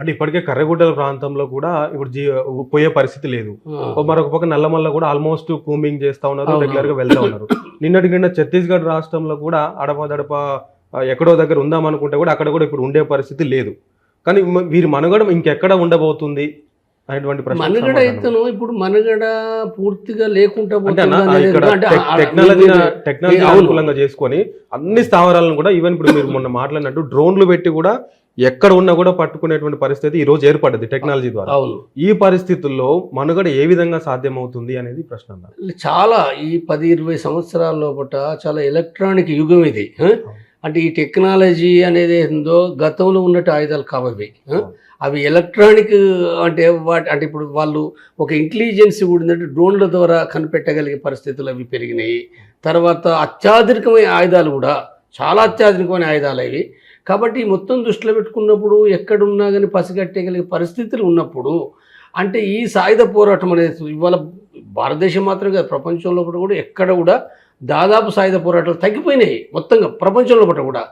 అంటే ఇప్పటికే కర్రగుడ్డల ప్రాంతంలో కూడా ఇప్పుడు జీ పోయే పరిస్థితి లేదు. మరొక పక్క నల్లమల్ల కూడా ఆల్మోస్ట్ కూమింగ్ చేస్తా ఉన్నారు. రెగ్యులర్గా వెళ్తా ఉన్నారు. నిన్నటి నిన్న ఛత్తీస్గఢ్ రాష్ట్రంలో కూడా అడపదడప ఎక్కడో దగ్గర ఉందాం అనుకుంటే కూడా అక్కడ కూడా ఇప్పుడు ఉండే పరిస్థితి లేదు. కానీ వీరి మనుగడ ఇంకెక్కడ ఉండబోతుంది? మనుగడ. అయితేను ఇప్పుడు మనుగడ పూర్తిగా లేకుండా టెక్నాలజీ. అనుకూలంగా చేసుకొని అన్ని స్థావరాలను కూడా ఈవెన్ ఇప్పుడు మీరు మొన్న మాట్లాడినట్టు డ్రోన్లు పెట్టి కూడా ఎక్కడ ఉన్నా కూడా పట్టుకునేటువంటి పరిస్థితి ఈ రోజు ఏర్పడ్డది టెక్నాలజీ ద్వారా. అవును. ఈ పరిస్థితుల్లో మనుగడ ఏ విధంగా సాధ్యమవుతుంది అనేది ప్రశ్న చాలా ఈ పది ఇరవై సంవత్సరాల లోపల చాలా ఎలక్ట్రానిక్ యుగం ఇది? అంటే ఈ టెక్నాలజీ అనేది ఏందో గతంలో ఉన్నట్టు ఆయుధాలు కావవి? అవి ఎలక్ట్రానిక్ అంటే వాటి అంటే ఇప్పుడు వాళ్ళు ఒక ఇంటెలిజెన్స్ కూడా ఉందంటే డ్రోన్ల ద్వారా కనిపెట్టగలిగే పరిస్థితులు అవి పెరిగినాయి. తర్వాత అత్యాధునికమైన ఆయుధాలు కూడా చాలా అత్యాధునికమైన ఆయుధాలు అవి. కాబట్టి మొత్తం దృష్టిలో పెట్టుకున్నప్పుడు ఎక్కడున్నా కానీ పసిగట్టగలిగే పరిస్థితులు ఉన్నప్పుడు అంటే ఈ సాయుధ పోరాటం అనేది ఇవాళ భారతదేశం మాత్రమే కాదు ప్రపంచంలో కూడా ఎక్కడ కూడా దాదాపు సాయుధ పోరాటాలు తగ్గిపోయినాయి. మొత్తంగా ప్రపంచంలో పట్ల కూడా.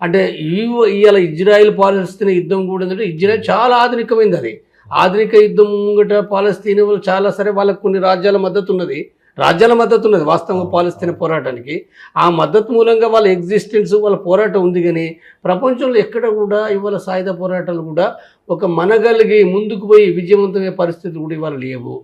అంటే ఇవాళ ఇజ్రాయెల్ పాలస్తీనా యుద్ధం కూడా ఏంటంటే ఇజ్రాయెల్ చాలా ఆధునికమైంది అది. ఆధునిక యుద్ధం ముంగట పాలస్తీన్ వాళ్ళు చాలా సరే వాళ్ళకు కొన్ని రాజ్యాల మద్దతు ఉన్నది. రాజ్యాల మద్దతు ఉన్నది వాస్తవంగా పాలస్తీనా పోరాటానికి. ఆ మద్దతు మూలంగా వాళ్ళ ఎగ్జిస్టెన్స్ వాళ్ళ పోరాటం ఉంది కానీ ప్రపంచంలో ఎక్కడ కూడా ఇవాళ సాయుధ పోరాటాలు కూడా ఒక మనగలిగి ముందుకు పోయి విజయవంతమయ్యే పరిస్థితులు కూడా ఇవాళ లేవు.